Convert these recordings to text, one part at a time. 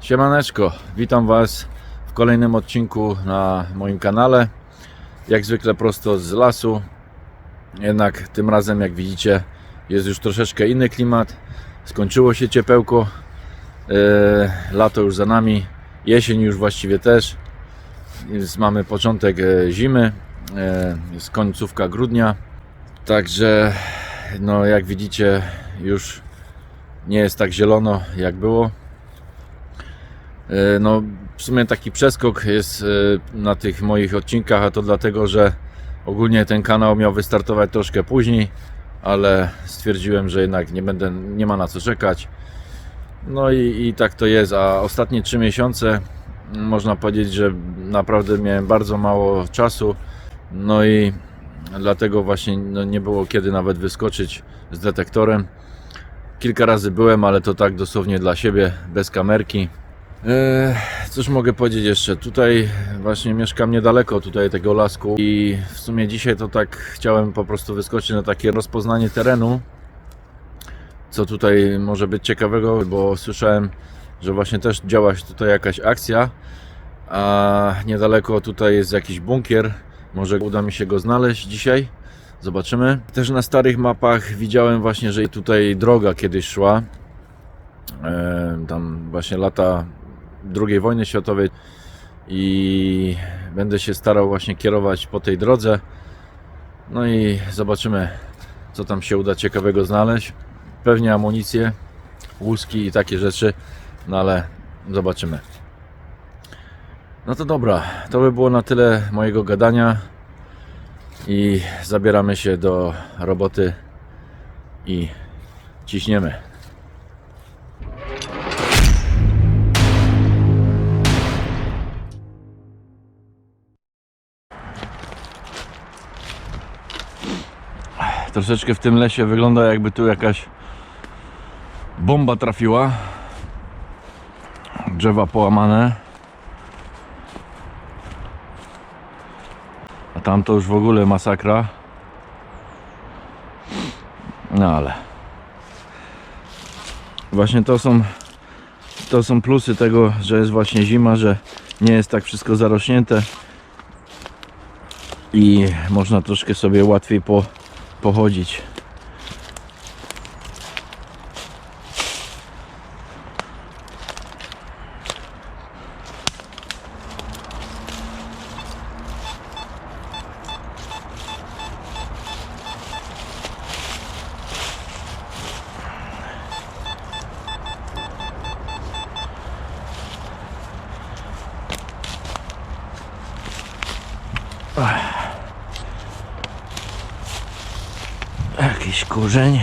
Siemaneczko, witam Was w kolejnym odcinku na moim kanale. Jak zwykle prosto z lasu. Jednak tym razem, jak widzicie, jest już troszeczkę inny klimat. Skończyło się ciepełko. E, lato już za nami. Jesień już właściwie też. Jest, mamy początek e, zimy. E, jest końcówka grudnia. Także, no jak widzicie, już nie jest tak zielono jak było. E, No, w sumie taki przeskok jest e, na tych moich odcinkach, a to dlatego, że ogólnie ten kanał miał wystartować troszkę później, ale stwierdziłem, że jednak nie będę, nie ma na co czekać. No i, i tak to jest, a ostatnie 3 miesiące można powiedzieć, że naprawdę miałem bardzo mało czasu. No i dlatego właśnie no, nie było kiedy nawet wyskoczyć z detektorem. Kilka razy byłem, ale to tak dosłownie dla siebie, bez kamerki. Eee, cóż mogę powiedzieć jeszcze? Tutaj właśnie mieszkam niedaleko tutaj tego lasku i w sumie dzisiaj to tak chciałem po prostu wyskoczyć na takie rozpoznanie terenu. Co tutaj może być ciekawego, bo słyszałem, że właśnie też działa się tutaj jakaś akcja, a niedaleko tutaj jest jakiś bunkier. Może uda mi się go znaleźć dzisiaj. Zobaczymy. Też na starych mapach widziałem właśnie, że tutaj droga kiedyś szła. E, tam właśnie lata II wojny światowej i będę się starał właśnie kierować po tej drodze. No i zobaczymy, co tam się uda ciekawego znaleźć. Pewnie amunicję, łuski i takie rzeczy, no ale zobaczymy. No to dobra, to by było na tyle mojego gadania i zabieramy się do roboty i ciśniemy. Troszeczkę w tym lesie wygląda jakby tu jakaś bomba trafiła. Drzewa połamane. A tam to już w ogóle masakra. No ale właśnie to są to są plusy tego, że jest właśnie zima, że nie jest tak wszystko zarośnięte i można troszkę sobie łatwiej po, pochodzić. Jakiś kurzeń.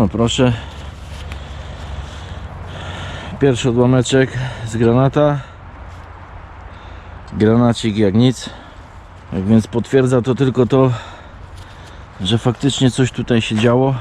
No proszę. Pierwszy odłameczek z granata. Granacik jak nic. Tak więc potwierdza to tylko to, że faktycznie coś tutaj się działo.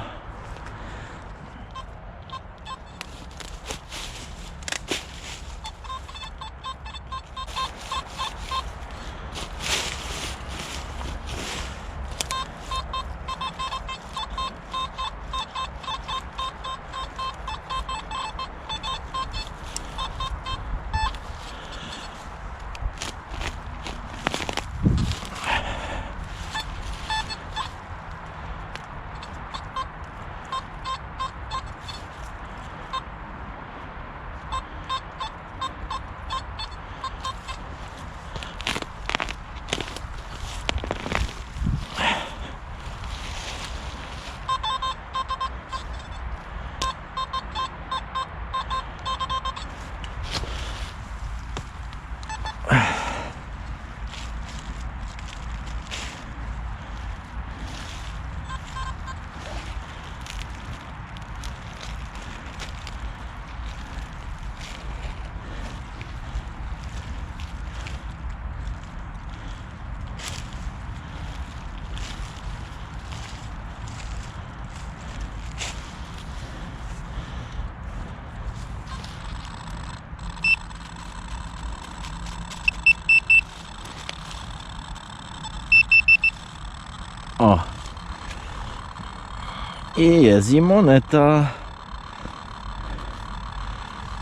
I jest i moneta.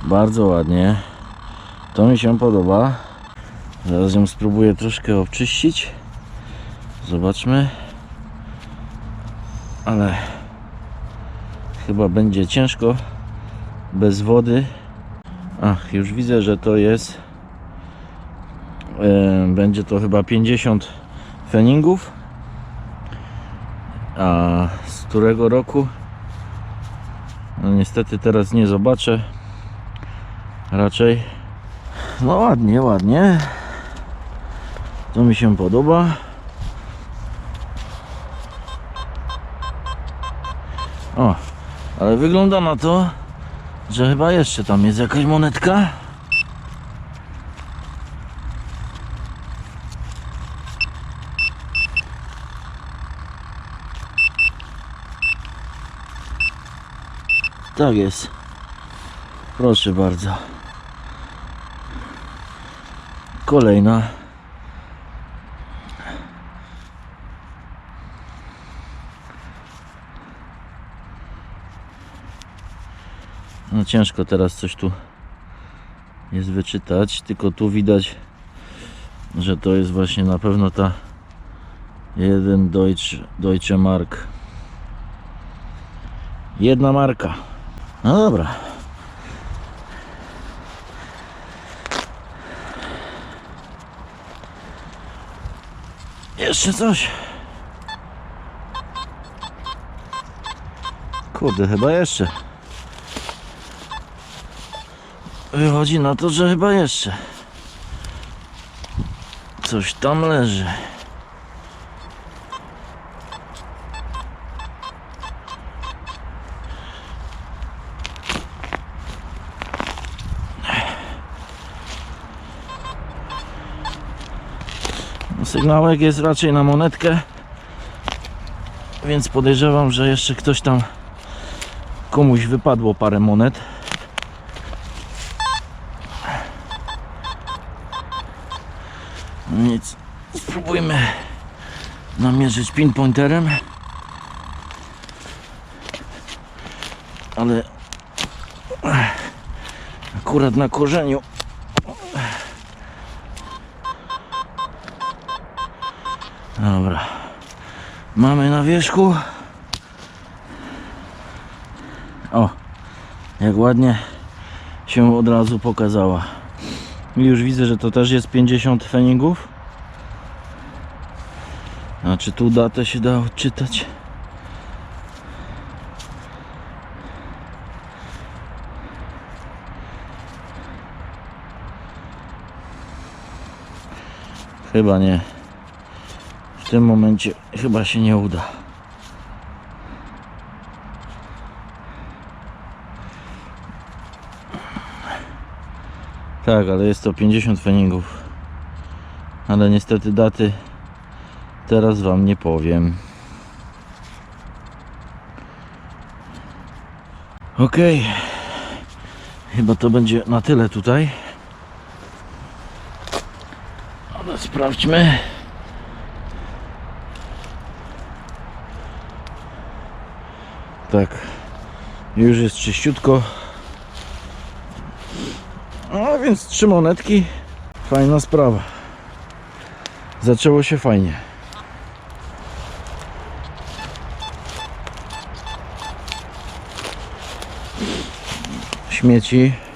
Bardzo ładnie. To mi się podoba. Zaraz ją spróbuję troszkę obczyścić. Zobaczmy. Ale chyba będzie ciężko bez wody. Ach, już widzę, że to jest. będzie to chyba 50 feningów. A którego roku? No niestety teraz nie zobaczę. Raczej. No ładnie, ładnie. To mi się podoba. O, ale wygląda na to, że chyba jeszcze tam jest jakaś monetka. Tak jest. Proszę bardzo. Kolejna. No ciężko teraz coś tu jest wyczytać, tylko tu widać, że to jest właśnie na pewno ta jeden Deutsche, Deutsche Mark. Jedna marka. No dobra. Jeszcze coś. Kurde, chyba jeszcze. Wychodzi na to, że chyba jeszcze. Coś tam leży. Sygnałek jest raczej na monetkę, więc podejrzewam, że jeszcze ktoś tam komuś wypadło parę monet. No nic, spróbujmy namierzyć pinpointerem. Ale akurat na korzeniu Dobra. Mamy na wierzchu. O, jak ładnie się od razu pokazała. I już widzę, że to też jest 50 feningów. A czy tu datę się da odczytać? Chyba nie. W tym momencie chyba się nie uda. Tak, ale jest to 50 feningów. Ale niestety daty teraz Wam nie powiem. Ok. Chyba to będzie na tyle tutaj. Ale sprawdźmy. Tak. Już jest czyściutko. No więc trzy monetki. Fajna sprawa. Zaczęło się fajnie. Śmieci.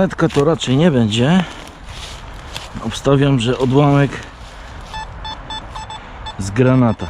Monetka to raczej nie będzie. Obstawiam, że odłamek z granata.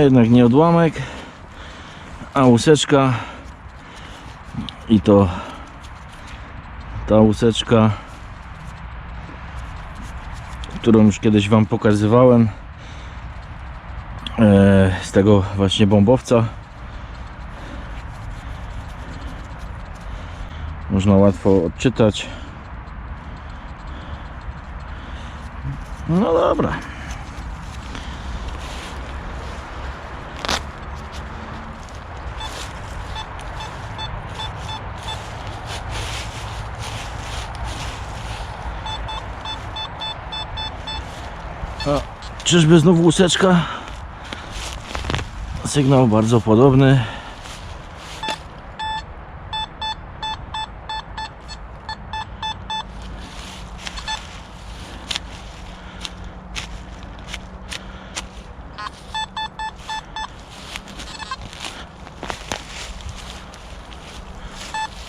Jednak nie odłamek, a łuseczka i to Ta łuseczka, którą już kiedyś Wam pokazywałem, e, z tego właśnie bombowca. Można łatwo odczytać. No dobra. Czyżby znów łuseczka? Sygnał bardzo podobny.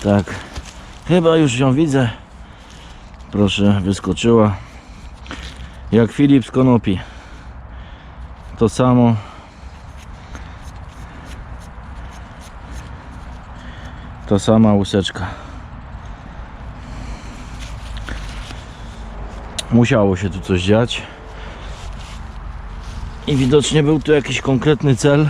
Tak, chyba już ją widzę. Proszę, wyskoczyła. Jak Filip z Konopi. To samo. To sama łuseczka. Musiało się tu coś dziać. I widocznie był tu jakiś konkretny cel.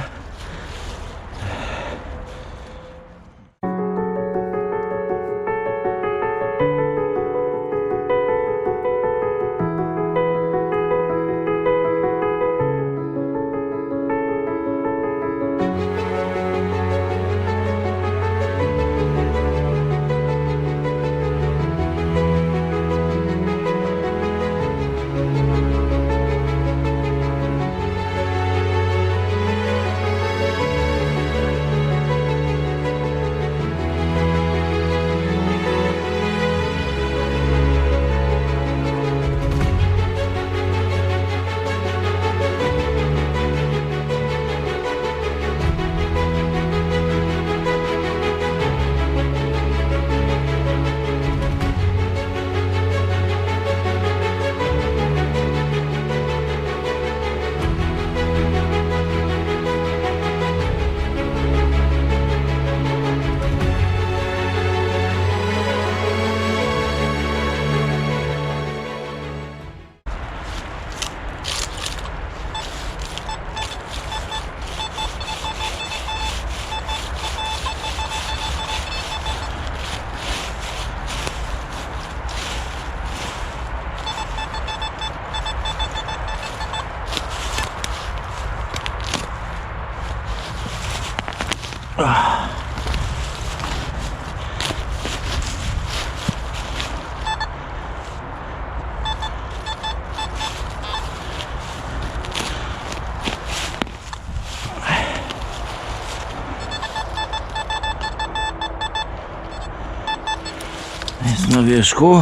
Jest na wierzchu.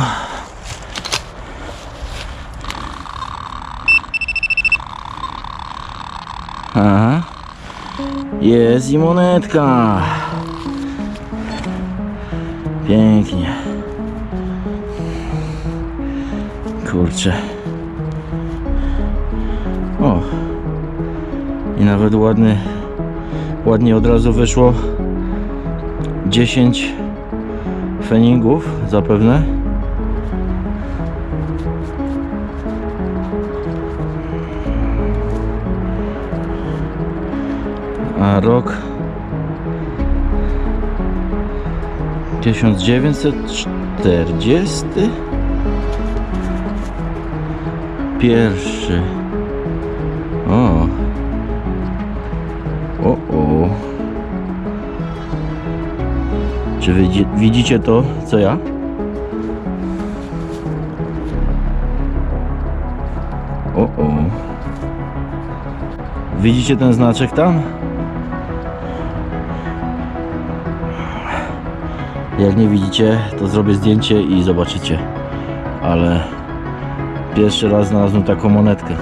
Jest i monetka. Pięknie. Kurczę. O. I nawet ładny, ładnie od razu wyszło 10 feningów zapewne. A rok 1940 pierwszy o o o czy widzi, widzicie to, co ja? O, o. Widzicie ten znaczek tam? Jak nie widzicie, to zrobię zdjęcie i zobaczycie. Ale pierwszy raz znalazłem taką monetkę.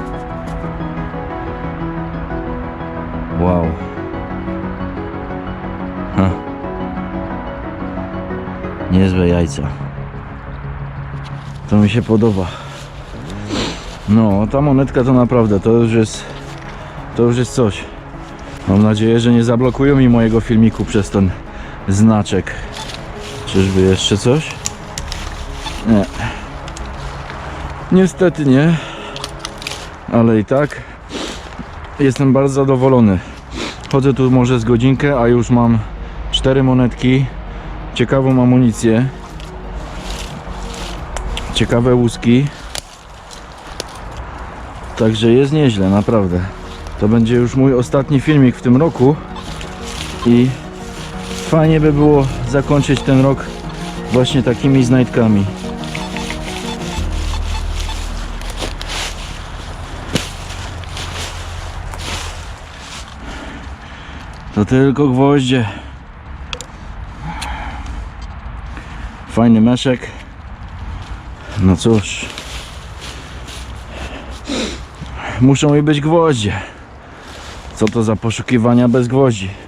Wow. Ha. Niezłe jajca. To mi się podoba. No, ta monetka to naprawdę, to już jest, to już jest coś. Mam nadzieję, że nie zablokują mi mojego filmiku przez ten znaczek. Czyżby jeszcze coś? Nie. Niestety nie. Ale i tak jestem bardzo zadowolony. Chodzę tu może z godzinkę, a już mam cztery monetki, ciekawą amunicję, ciekawe łuski. Także jest nieźle, naprawdę. To będzie już mój ostatni filmik w tym roku i fajnie by było zakończyć ten rok właśnie takimi znajdkami. To tylko gwoździe. Fajny meszek. No cóż. Muszą mi być gwoździe. Co to za poszukiwania bez gwoździ?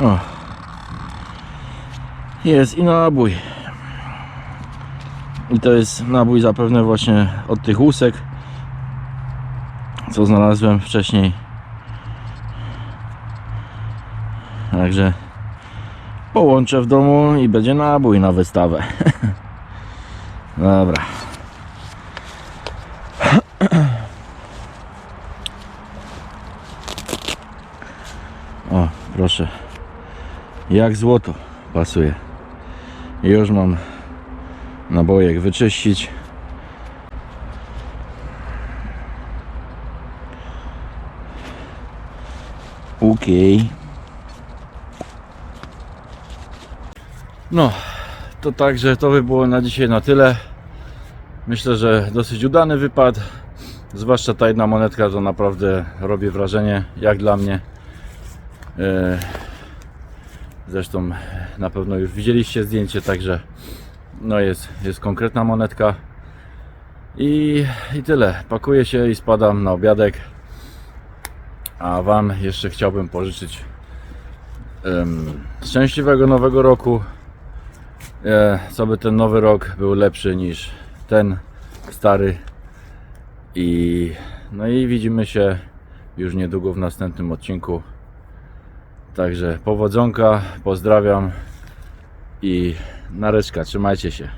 O. Jest i nabój. I to jest nabój zapewne właśnie od tych łusek, co znalazłem wcześniej. Także połączę w domu i będzie nabój na wystawę. Dobra. O, proszę. Jak złoto pasuje. Już mam nabojek wyczyścić. Okej. No, to także to by było na dzisiaj na tyle. Myślę, że dosyć udany wypad. Zwłaszcza ta jedna monetka to naprawdę robi wrażenie, jak dla mnie. E, Zresztą na pewno już widzieliście zdjęcie, także no jest, jest konkretna monetka. I, I tyle. Pakuję się i spadam na obiadek. A Wam jeszcze chciałbym pożyczyć em, szczęśliwego nowego roku. E, co by ten nowy rok był lepszy niż ten stary. I no i widzimy się już niedługo w następnym odcinku. Także powodzonka, pozdrawiam i nareczka, trzymajcie się.